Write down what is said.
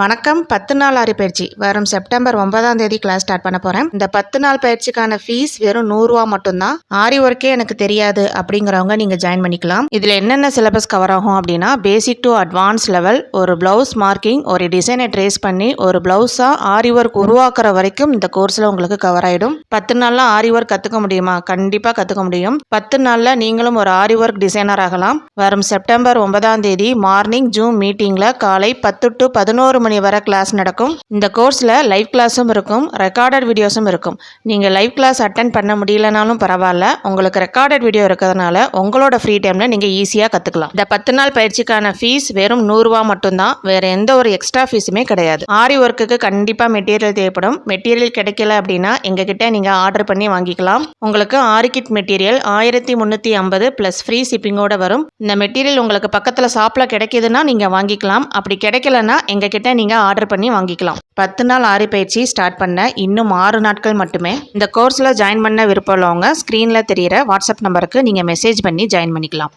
வணக்கம். பத்து நாள் ஆரி பயிற்சி வரும் செப்டம்பர் ஒன்பதாம் தேதி கிளாஸ் ஸ்டார்ட் பண்ண போகிறேன் இந்த பத்து நாள் பயிற்சிக்கான ஃபீஸ் வெறும் நூறுரூவா மட்டும்தான். ஆரி ஒர்க்கே எனக்கு தெரியாது அப்படிங்கிறவங்க நீங்கள் ஜாயின் பண்ணிக்கலாம். இதில் என்னென்ன சிலபஸ் கவர் ஆகும் அப்படின்னா பேசிக் டு அட்வான்ஸ் லெவல் ஒரு ப்ளவுஸ் மார்க்கிங் ஒரு டிசைனை ட்ரேஸ் பண்ணி ஒரு ப்ளவுஸாக ஆரி ஒர்க் உருவாக்குற வரைக்கும் இந்த கோர்ஸில் உங்களுக்கு கவர் ஆகிடும் பத்து நாளில் ஆரி ஒர்க் கற்றுக்க முடியுமா? கண்டிப்பாக கற்றுக்க முடியும். பத்து நாளில் நீங்களும் ஒரு ஆரி ஒர்க் டிசைனர் ஆகலாம். வரும் செப்டம்பர் ஒன்பதாம் தேதி மார்னிங் ஜூம் மீட்டிங்கில் காலை பத்து டு பதினோரு மணி வரை கிளாஸ் நடக்கும். இந்த கோர்ஸில் லைவ் கிளாஸும் இருக்கும் ரெக்கார்டட் வீடியோஸும் இருக்கும். நீங்கள் லைவ் கிளாஸ் அட்டன் பண்ண முடியலனாலும் பரவாயில்ல. உங்களுக்கு ரெக்கார்டட் வீடியோ இருக்கிறதுனால உங்களோட ஃப்ரீ டைமில் நீங்கள் ஈஸியாக கற்றுக்கலாம் இந்த பத்து நாள் பயிற்சிக்கான ஃபீஸ் வெறும் நூறுரூவா மட்டும்தான். வேறு எந்த ஒரு எக்ஸ்ட்ரா ஃபீஸுமே கிடையாது. ஆரி ஒர்க்குக்கு கண்டிப்பாக மெட்டீரியல் தேவைப்படும். மெட்டீரியல் கிடைக்கல அப்படின்னா எங்ககிட்ட நீங்கள் ஆர்டர் பண்ணி வாங்கிக்கலாம். உங்களுக்கு ஆரி கிட் மெட்டீரியல் ஆயிரத்தி முந்நூற்றி ஐம்பது ப்ளஸ் ஃப்ரீ ஷிப்பிங்கோட வரும். இந்த மெட்டீரியல் உங்களுக்கு பக்கத்தில் ஷாப்பில் கிடைக்குதுன்னா நீங்கள் வாங்கிக்கலாம். அப்படி கிடைக்கலன்னா எங்ககிட்ட நீங்கள் ஆர்டர் பண்ணி வாங்கிக்கலாம். பத்து நாள் ஆரி பயிற்சி ஸ்டார்ட் பண்ண இன்னும் ஆறு நாட்கள் மட்டுமே. இந்த கோர்ஸில் ஜாயின் பண்ண விருப்பம் உள்ளவங்க ஸ்க்ரீனில் தெரியிற வாட்ஸ்அப் நம்பருக்கு நீங்கள் மெசேஜ் பண்ணி ஜாயின் பண்ணிக்கலாம்.